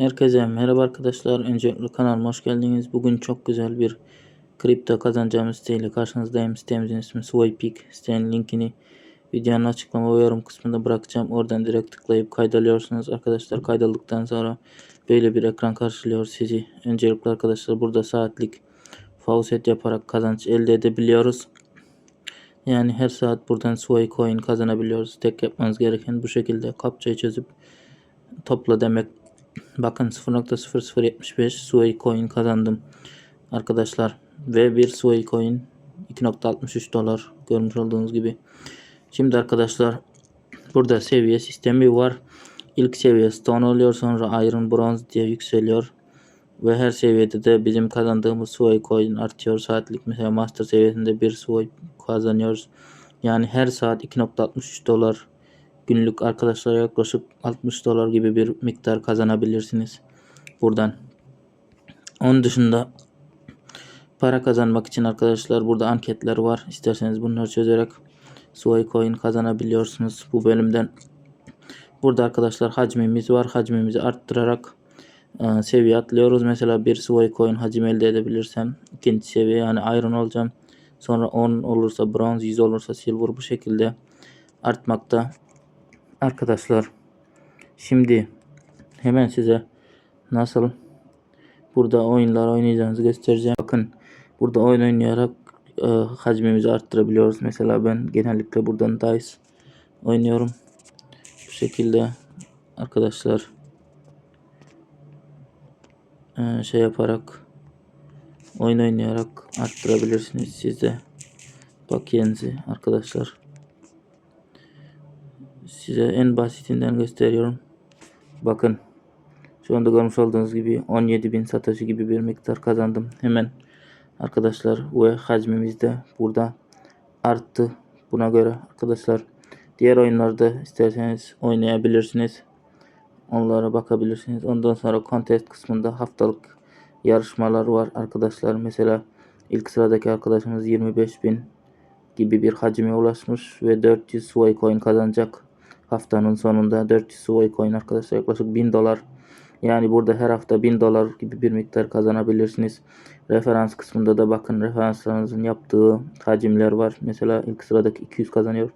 Herkese merhaba arkadaşlar. Öncelikle kanalıma hoş geldiniz. Bugün çok güzel bir kripto kazanacağımız siteyle karşınızdayım. Sitemizin ismi Swaypeak. Sitenin linkini videonun açıklama ve yorum kısmında bırakacağım. Oradan direkt tıklayıp kaydalıyorsunuz. Arkadaşlar kaydaldıktan sonra böyle bir ekran karşılıyor sizi. Öncelikle arkadaşlar burada saatlik faucet yaparak kazanç elde edebiliyoruz. Yani her saat buradan Sway coin kazanabiliyoruz. Tek yapmanız gereken bu şekilde kapçayı çözüp topla demek Bakın 0.0075 Sway coin kazandım. Arkadaşlar ve bir Sway coin 2.63 dolar görmüş olduğunuz gibi. Şimdi arkadaşlar burada seviye sistemi var. İlk seviye stone oluyor sonra iron bronze diye yükseliyor. Ve her seviyede de bizim kazandığımız Sway coin artıyor. Saatlik mesela master seviyesinde bir Sway kazanıyoruz. Yani her saat 2.63 dolar günlük arkadaşlar yaklaşık 60 dolar gibi bir miktar kazanabilirsiniz buradan. Onun dışında para kazanmak için arkadaşlar burada anketler var. İsterseniz bunları çözerek Sway Coin kazanabiliyorsunuz bu bölümden. Burada arkadaşlar hacmimiz var. Hacmimizi arttırarak e, seviye atlıyoruz. Mesela bir Sway Coin hacim elde edebilirsem ikinci seviye yani Iron olacağım. Sonra 10 olursa bronze, 100 olursa silver bu şekilde artmakta. Arkadaşlar şimdi hemen size nasıl burada oyunlar oynayacağınızı göstereceğim. Bakın burada oyun oynayarak e, hacmimizi arttırabiliyoruz. Mesela ben genellikle buradan dice oynuyorum. Bu şekilde arkadaşlar e, şey yaparak oyun oynayarak arttırabilirsiniz siz de bakiyenizi arkadaşlar size en basitinden gösteriyorum. Bakın şu anda görmüş olduğunuz gibi 17.000 satoshi gibi bir miktar kazandım. Hemen arkadaşlar ve hacmimiz de burada arttı. Buna göre arkadaşlar diğer oyunlarda isterseniz oynayabilirsiniz. Onlara bakabilirsiniz. Ondan sonra contest kısmında haftalık yarışmalar var arkadaşlar. Mesela ilk sıradaki arkadaşımız 25.000 gibi bir hacime ulaşmış ve 400 Sway coin kazanacak. Haftanın sonunda 400 Sway coin arkadaşlar yaklaşık 1000 dolar. Yani burada her hafta 1000 dolar gibi bir miktar kazanabilirsiniz. Referans kısmında da bakın referanslarınızın yaptığı hacimler var. Mesela ilk sıradaki 200 kazanıyor.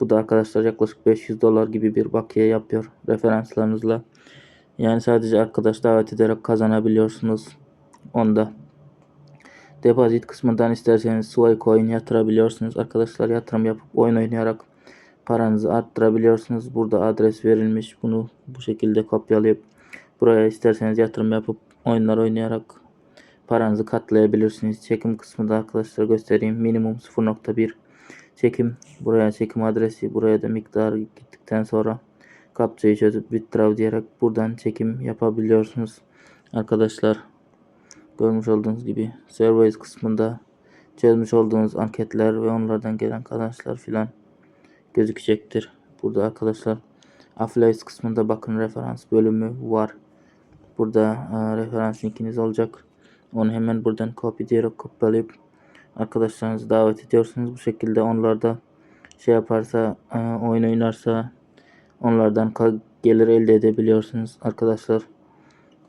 Bu da arkadaşlar yaklaşık 500 dolar gibi bir bakiye yapıyor referanslarınızla. Yani sadece arkadaş davet ederek kazanabiliyorsunuz. Onda. Depozit kısmından isterseniz Sway coin yatırabiliyorsunuz. Arkadaşlar yatırım yapıp oyun oynayarak paranızı arttırabiliyorsunuz. Burada adres verilmiş. Bunu bu şekilde kopyalayıp buraya isterseniz yatırım yapıp oyunlar oynayarak paranızı katlayabilirsiniz. Çekim kısmında arkadaşlar göstereyim. Minimum 0.1 çekim. Buraya çekim adresi. Buraya da miktar gittikten sonra kapçayı çözüp withdraw diyerek buradan çekim yapabiliyorsunuz. Arkadaşlar görmüş olduğunuz gibi surveys kısmında çözmüş olduğunuz anketler ve onlardan gelen kazançlar filan gözükecektir. Burada arkadaşlar affiliates kısmında bakın referans bölümü var. Burada e, referans linkiniz olacak. Onu hemen buradan copy diyerek kopyalayıp arkadaşlarınızı davet ediyorsunuz. Bu şekilde onlar da şey yaparsa e, oyun oynarsa onlardan gelir elde edebiliyorsunuz arkadaşlar.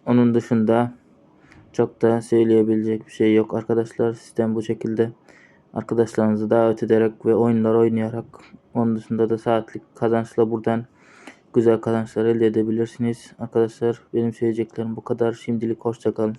Onun dışında çok da söyleyebilecek bir şey yok arkadaşlar. Sistem bu şekilde arkadaşlarınızı davet ederek ve oyunlar oynayarak onun dışında da saatlik kazançla buradan güzel kazançlar elde edebilirsiniz. Arkadaşlar benim söyleyeceklerim bu kadar. Şimdilik hoşçakalın.